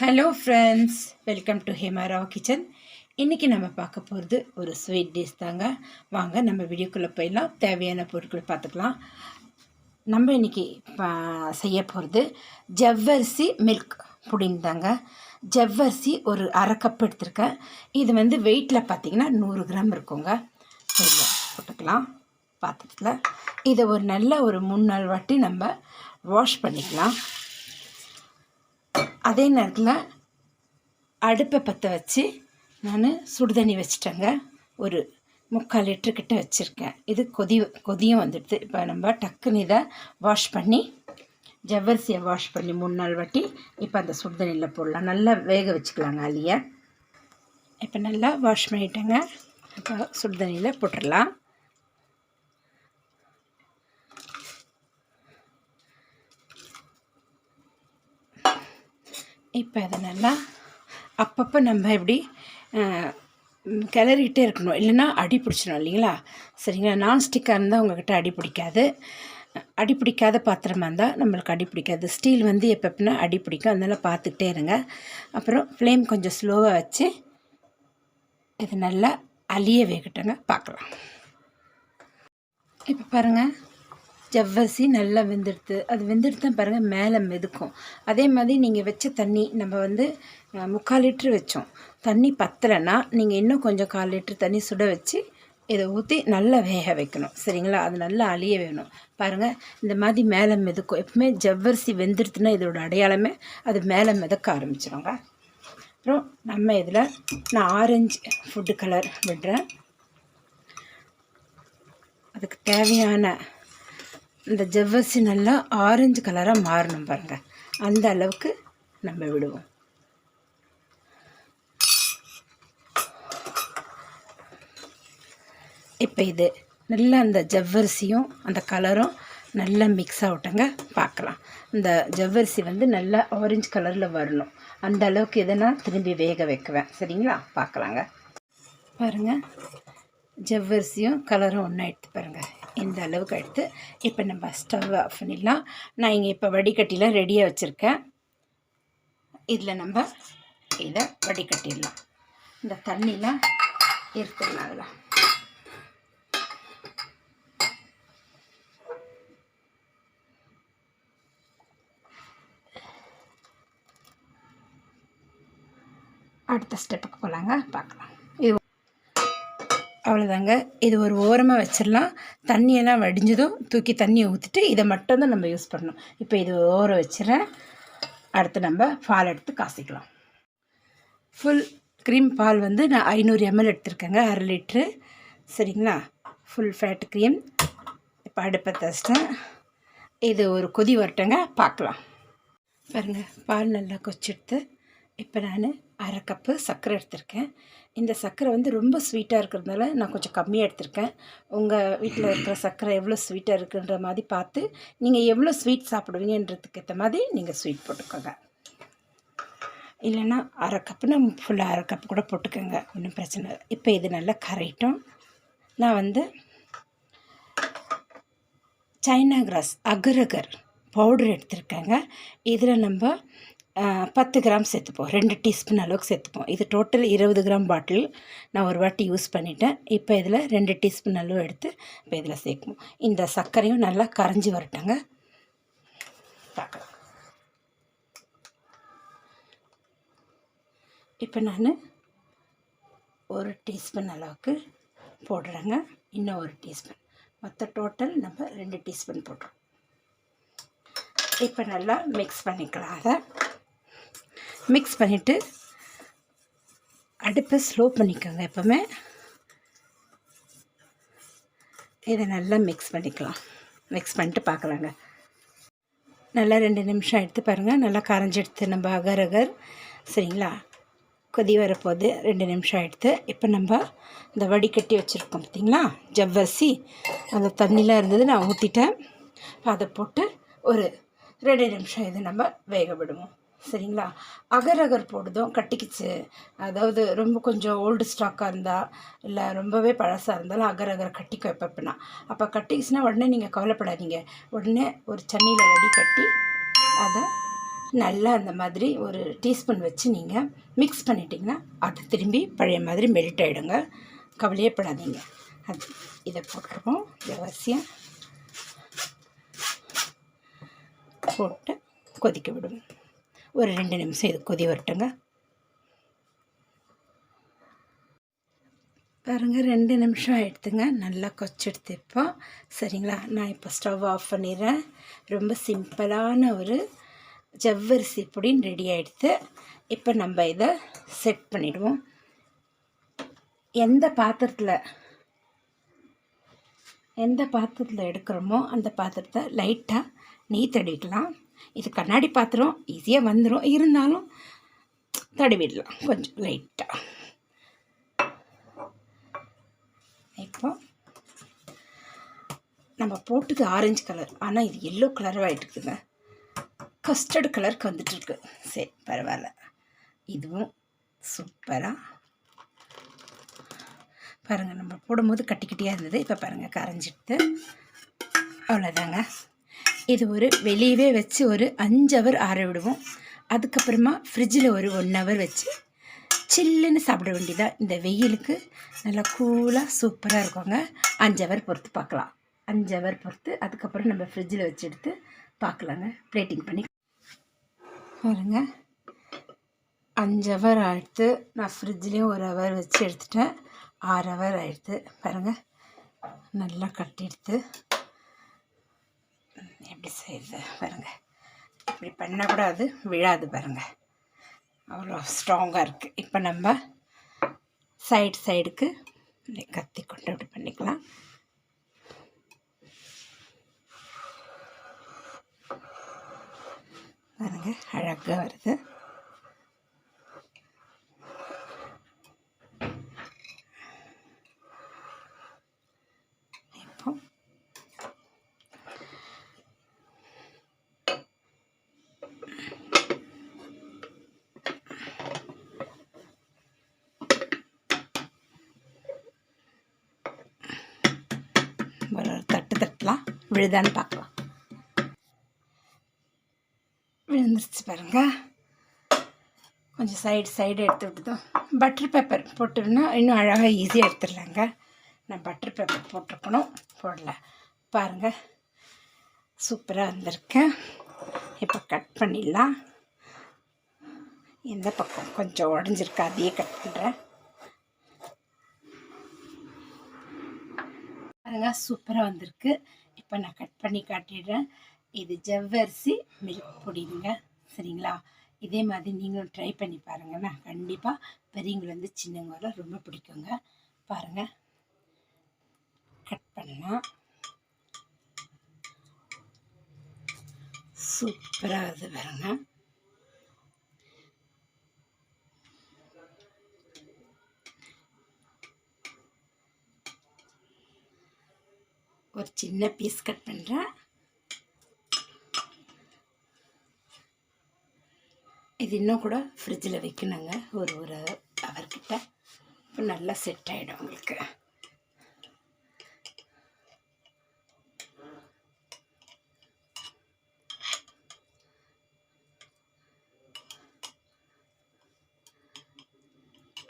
Hello friends welcome to Hemarao kitchen இன்றைக்கி நம்ம பார்க்க போகிறது ஒரு ஸ்வீட் டிஷ் தாங்க. வாங்க நம்ம வீடியோக்குள்ளே போயிடலாம். தேவையான பொருட்கள் பார்த்துக்கலாம். நம்ம இன்றைக்கி செய்ய போகிறது ஜவ்வரிசி மில்க் புடிங் தாங்க. ஜவ்வரிசி ஒரு அரை கப் எடுத்திருக்கேன். இது வந்து வெயிட்டில் பார்த்தீங்கன்னா நூறு கிராம் இருக்குங்க. இதில் போட்டுக்கலாம். பாத்திரத்தில். இதை ஒரு நல்ல ஒரு மூணு நாள் வாட்டி நம்ம வாஷ் பண்ணிக்கலாம். அதே நேரத்தில் அடுப்பை பற்ற வச்சு நான் சுடுதண்ணி வச்சுட்டேங்க. ஒரு முக்கால் லிட்டரு கிட்ட வச்சுருக்கேன். இது கொதி கொதியும் வந்துடுது. இப்போ நம்ம டக்குன்னு இதை வாஷ் பண்ணி ஜவ்வரிசியை வாஷ் பண்ணி மூணு நாள் வாட்டி இப்போ அந்த சுடுதண்ணியில் போடலாம். நல்லா வேக வச்சுக்கலாங்க அலியை இப்போ நல்லா வாஷ் பண்ணிட்டேங்க. இப்போ சுடுதண்ணியில் போட்டுடலாம். இப்போ அதை நல்லா அப்பப்போ நம்ம எப்படி கிளறிக்கிட்டே இருக்கணும். இல்லைன்னா அடி பிடிச்சிடும் இல்லைங்களா? சரிங்களா? நான்ஸ்டிக்காக இருந்தால் உங்கள்கிட்ட அடி பிடிக்காது. அடி பிடிக்காத பாத்திரமாக இருந்தால் நம்மளுக்கு அடி பிடிக்காது. ஸ்டீல் வந்து எப்பப்போனா அடி பிடிக்கும். அதனால் பார்த்துக்கிட்டே இருங்க. அப்புறம் ஃப்ளேம் கொஞ்சம் ஸ்லோவாக வச்சு இது நல்லா அழிய வேகட்டுங்க. பார்க்கலாம். இப்போ பாருங்கள் ஜவ்வரிசி நல்லா வெந்துடுத்து அது வெந்துடுத்து பாருங்கள் மேலே மெதுக்கும். அதே மாதிரி நீங்கள் வச்ச தண்ணி நம்ம வந்து முக்கால் லிட்ரு வச்சோம். தண்ணி பத்தலைன்னா நீங்கள் இன்னும் கொஞ்சம் கால் லிட்ரு தண்ணி சுட வச்சு இதை ஊற்றி நல்லா வேக வைக்கணும். சரிங்களா? அது நல்லா அழிய வேணும். பாருங்கள் இந்த மாதிரி மேலே மிதக்கும். எப்பவுமே ஜவ்வரிசி வெந்துடுத்துனா இதோட அடையாளமே அது மேலே மிதக்க ஆரம்பிச்சிடுங்க அப்புறம் நம்ம இதில் நான் ஆரஞ்சு ஃபுட்டு கலர் விடுறேன். அதுக்கு தேவையான இந்த ஜவ்வரிசி நல்லா ஆரஞ்சு கலராக மாறணும் பாருங்கள் அந்த அளவுக்கு நம்ம விடுவோம். இப்போ இது நல்லா அந்த ஜவ்வரிசியும் அந்த கலரும் நல்லா மிக்ஸ் ஆகட்டங்க. பார்க்கலாம் இந்த ஜவ்வரிசி வந்து நல்லா ஆரஞ்சு கலரில் வரணும். அந்த அளவுக்கு இதை நான் திரும்பி வேக வைக்குவேன். சரிங்களா? பார்க்கலாங்க பாருங்கள் ஜவ்வரிசியும் கலரும் ஒன்றா எடுத்து பாருங்கள் இந்த அளவுக்கு எடுத்து இப்போ நம்ம ஸ்டவ் ஆஃப் பண்ணிடலாம். நான் இங்கே இப்போ வடிகட்டிலாம் ரெடியாக வச்சுருக்கேன். இதில் நம்ம இதை வடிகட்டிடலாம். இந்த தண்ணிலாம் எடுத்துடலாம் அதில். அடுத்த ஸ்டெப்புக்கு போகலாங்க பார்க்கலாம். அவ்வளோதாங்க இது ஒரு ஓரமாக வச்சிடலாம் தண்ணியெல்லாம் வடிஞ்சதும் தூக்கி தண்ணியை ஊற்றிட்டு இதை மட்டும்தான் நம்ம யூஸ் பண்ணணும். இப்போ இது ஓரம் வச்சிடறேன் அடுத்து நம்ம பால் எடுத்து காசிக்கலாம். ஃபுல் க்ரீம் பால் வந்து நான் ஐநூறு எம்எல் எடுத்திருக்கேங்க. அரை லிட்ரு சரிங்களா? ஃபுல் ஃபேட் க்ரீம் இப்போ அடுப்பை தச்சிட்டேன். இது ஒரு கொதி வரட்டங்க. பார்க்கலாம். பாருங்கள் பால் நல்லா கொச்சிடுத்து இப்போ நான் அரை கப்பு சர்க்கரை எடுத்திருக்கேன். இந்த சர்க்கரை வந்து ரொம்ப ஸ்வீட்டாக இருக்கிறதுனால நான் கொஞ்சம் கம்மியாக எடுத்திருக்கேன். உங்கள் வீட்டில் இருக்கிற சர்க்கரை எவ்வளோ ஸ்வீட்டாக இருக்குன்ற மாதிரி பார்த்து நீங்கள் எவ்வளோ ஸ்வீட் சாப்பிடுவீங்கன்றதுக்கு ஏற்ற மாதிரி நீங்கள் ஸ்வீட் போட்டுக்கோங்க. இல்லைன்னா அரை கப்புனா ஃபுல்லாக அரை கப்பு கூட போட்டுக்கோங்க. ஒன்றும் பிரச்சனை இல்லை. இப்போ இது நல்லா கரைட்டும் நான் வந்து சைனா கிராஸ் அகரகர் பவுடர் எடுத்திருக்கேங்க. இதில் நம்ம பத்து கிராம் சேர்த்துப்போம். ரெண்டு டீஸ்பூன் அளவுக்கு சேர்த்துப்போம். இது டோட்டல் இருபது கிராம் பாட்டில் நான் ஒரு வாட்டி யூஸ் பண்ணிட்டேன். இப்போ இதில் ரெண்டு டீஸ்பூன் அளவு எடுத்து இப்போ இதில் சேர்க்கணும் இந்த சர்க்கரையும் நல்லா கரைஞ்சி வரட்டாங்க. பார்க்கலாம். இப்போ நான் ஒரு டீஸ்பூன் அளவுக்கு போடுறேங்க. இன்னும் ஒரு டீஸ்பூன். மொத்த டோட்டல் நம்ம ரெண்டு டீஸ்பூன் போடுறோம். இப்போ நல்லா மிக்ஸ் பண்ணிக்கலாம். அதை மிக்ஸ் பண்ணிவிட்டு அடுப்பை ஸ்லோ பண்ணிக்கோங்க எப்போவுமே. இதை நல்லா மிக்ஸ் பண்ணிக்கலாம். மிக்ஸ் பண்ணிட்டு பார்க்கலாங்க. நல்லா ரெண்டு நிமிஷம் எடுத்து பாருங்கள் நல்லா கரைஞ்சி எடுத்து நம்ம அகர் அகர். சரிங்களா? கொதி வரப்போகுது. ரெண்டு நிமிஷம் எடுத்து இப்போ நம்ம இந்த வடிகட்டி வச்சுருக்கோம் பார்த்திங்களா? ஜவ்வரிசி. அந்த தண்ணிலாம் இருந்தது நான் ஊற்றிட்டேன் அதை போட்டு ஒரு ரெண்டு நிமிஷம் இது நம்ம வேக விடுவோம். சரிங்களா? அகர் அகர் போடுதும் கட்டிக்கிச்சு. அதாவது ரொம்ப கொஞ்சம் ஓல்டு ஸ்டாக்காக இருந்தால் இல்லை ரொம்பவே பழசாக இருந்தாலும் அகர் அகர் கட்டிக்க வைப்பேன்னா அப்போ கட்டிக்கிச்சுன்னா உடனே நீங்கள் கவலைப்படாதீங்க. உடனே ஒரு சன்னியில் வடி கட்டி அதை நல்லா அந்த மாதிரி ஒரு டீஸ்பூன் வச்சு நீங்கள் மிக்ஸ் பண்ணிட்டீங்கன்னா அது திரும்பி பழைய மாதிரி மெல்ட் ஆகிடுங்க கவலையே படாதீங்க. அது இதை போட்டுருவோம். அவசியம் போட்டு கொதிக்க விடுவோம். ஒரு ரெண்டு நிமிஷம் இது கொதி வரட்டுங்க. பாருங்கள் ரெண்டு நிமிஷம் எடுத்துங்க நல்லா கொச்செடுத்து இப்போ சரிங்களா? நான் இப்போ ஸ்டவ் ஆஃப் பண்ணிடுறேன். ரொம்ப சிம்பிளான ஒரு ஜவ்வரிசி பொடின்னு ரெடி ஆகிடுத்து இப்போ நம்ம இதை செட் பண்ணிவிடுவோம் எந்த பாத்திரத்தில் எந்த பாத்திரத்தில் எடுக்கிறோமோ அந்த பாத்திரத்தை லைட்டாக நெய் தடிக்கலாம் இது கண்ணாடி பாத்திரம் ஈஸியாக வந்துடும் இருந்தாலும் தடவிடலாம் கொஞ்சம் லைட்டாக இப்போ நம்ம போட்டது ஆரஞ்சு கலர் ஆனால் இது எல்லோ கலராக ஆகிட்டுருக்குங்க கஸ்டர்டு கலருக்கு வந்துட்டுருக்கு. சரி பரவாயில்ல. இதுவும் சூப்பராக பாருங்கள் நம்ம போடும்போது கட்டி கட்டியாக இருந்தது. இப்போ பாருங்கள் கரைஞ்சிட்டு. அவ்வளோதாங்க இது ஒரு வெளியவே வச்சு ஒரு அஞ்சு ஹவர் ஆற விடுவோம். அதுக்கப்புறமா ஃப்ரிட்ஜில் ஒரு ஒன் ஹவர் வச்சு சில்லுன்னு சாப்பிட வேண்டியதாக இந்த வெயிலுக்கு நல்லா கூலாக சூப்பராக இருக்குங்க. அஞ்சு ஹவர் பொறுத்து பார்க்கலாம். அஞ்சு ஹவர் பொறுத்து அதுக்கப்புறம் நம்ம ஃப்ரிட்ஜில் வச்சு எடுத்து பார்க்கலாங்க. பிளேட்டிங் பண்ணி பாருங்க. அஞ்சு ஹவர் ஆயிடுத்து. நான் ஃப்ரிட்ஜ்லேயும் ஒரு ஹவர் வச்சு எடுத்துட்டேன். ஆறு ஹவர் ஆகிடுது பாருங்கள் நல்லா கட்டி எடுத்து எப்படி செய்யுது பாருங்கள் இப்படி பண்ணால் கூட அது விழாது பாருங்கள் அவ்வளோ ஸ்ட்ராங்காக இருக்குது இப்போ நம்ம சைடு சைடுக்கு கத்தி கொண்டு அப்படி பண்ணிக்கலாம். பாருங்க அழகாக வருது இப்போ ஒரு தட்டு தட்டலாம் விழுதான்னு பார்க்கலாம். விழுந்துருச்சு பாருங்க. கொஞ்சம் சைடு சைடு எடுத்து விட்டுதோம் பட்டர் பேப்பர் போட்டுருன்னா இன்னும் அழகாக ஈஸியாக எடுத்துடலாங்க. நான் பட்டர் பேப்பர் போட்டிருக்கணும். போடல. பாருங்கள் சூப்பராக வந்திருக்கேன் இப்போ கட் பண்ணிடலாம். எந்த பக்கம் கொஞ்சம் உடஞ்சிருக்கு. அதையே கட் பண்ணுறேன் பாருங்க சூப்பராக வந்திருக்கு. இப்போ நான் கட் பண்ணி காட்டிடுறேன். இது ஜவ்வரிசி மில்க் பொடிங்க சரிங்களா? இதே மாதிரி நீங்களும் ட்ரை பண்ணி பாருங்கண்ணா கண்டிப்பாக பெரியவங்கலேருந்து சின்னவங்க வரை ரொம்ப பிடிக்குங்க. பாருங்கள் கட் பண்ணலாம். சூப்பராக இது பாருங்கள் ஒரு சின்ன பீஸ் கட் பண்ணுறேன் இது இன்னும் கூட ஃப்ரிட்ஜில் வைக்கணுங்க. ஒரு ஒரு அவர்கிட்ட இப்போ நல்லா செட் ஆகிடும் உங்களுக்கு.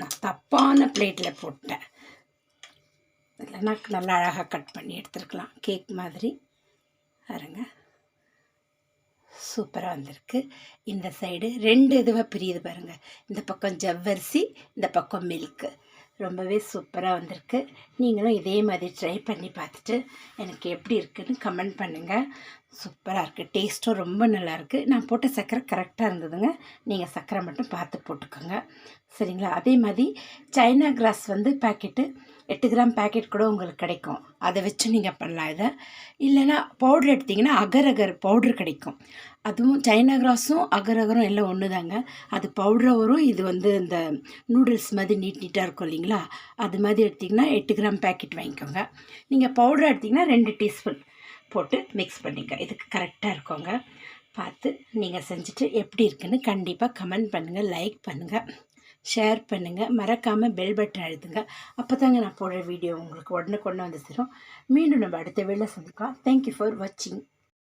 நான் தப்பான பிளேட்டில் போட்டேன். இல்லைன்னா நல்லா அழகாக கட் பண்ணி எடுத்துருக்கலாம். கேக் மாதிரி. பாருங்க. சூப்பராக வந்திருக்கு. இந்த சைடு ரெண்டு இதுவாக பிரியுது பாருங்கள் இந்த பக்கம் ஜவ்வரிசி இந்த பக்கம் மில்க்கு ரொம்பவே சூப்பராக வந்திருக்கு. நீங்களும் இதே மாதிரி ட்ரை பண்ணி பார்த்துட்டு எனக்கு எப்படி இருக்குதுன்னு கமெண்ட் பண்ணுங்கள் சூப்பராக இருக்குது டேஸ்ட்டும் ரொம்ப நல்லாயிருக்கு நான் போட்ட சர்க்கரை கரெக்டாக இருந்ததுங்க. நீங்கள் சர்க்கரை மட்டும் பார்த்து போட்டுக்கோங்க. சரிங்களா? அதே மாதிரி சைனா கிராஸ் வந்து பேக்கெட்டு எட்டு கிராம் பேக்கெட் கூட உங்களுக்கு கிடைக்கும். அதை வச்சு நீங்கள் பண்ணலாம் இதை. இல்லைன்னா பவுடர் எடுத்திங்கன்னா அகர் அகர் பவுட்ரு கிடைக்கும். அதுவும் சைனா கிராஸும் அகரகரம் அகரும் எல்லாம் ஒன்று தாங்க அது பவுட்ராக வரும். இது வந்து இந்த நூடுல்ஸ் மாதிரி நீட் நீட்டாக இருக்கும் இல்லைங்களா? அது மாதிரி எடுத்திங்கன்னா எட்டு கிராம் பேக்கெட் வாங்கிக்கோங்க. நீங்கள் பவுட்ரு எடுத்திங்கன்னா ரெண்டு டீஸ்பூன் போட்டு மிக்ஸ் பண்ணிக்க இதுக்கு கரெக்டாக இருக்குங்க. பார்த்து நீங்கள் செஞ்சுட்டு எப்படி இருக்குன்னு கண்டிப்பாக கமெண்ட் பண்ணுங்கள் லைக் பண்ணுங்கள் ஷேர் பண்ணுங்கள் மறக்காமல் பெல் பட்டன் அழுத்துங்க. அப்போ தாங்க நான் போடுற வீடியோ உங்களுக்கு உடனே கொண்டு வந்து சேரும். மீண்டும் நம்ம அடுத்த வேலை சந்திக்கலாம். தேங்க்யூ ஃபார் வாட்சிங்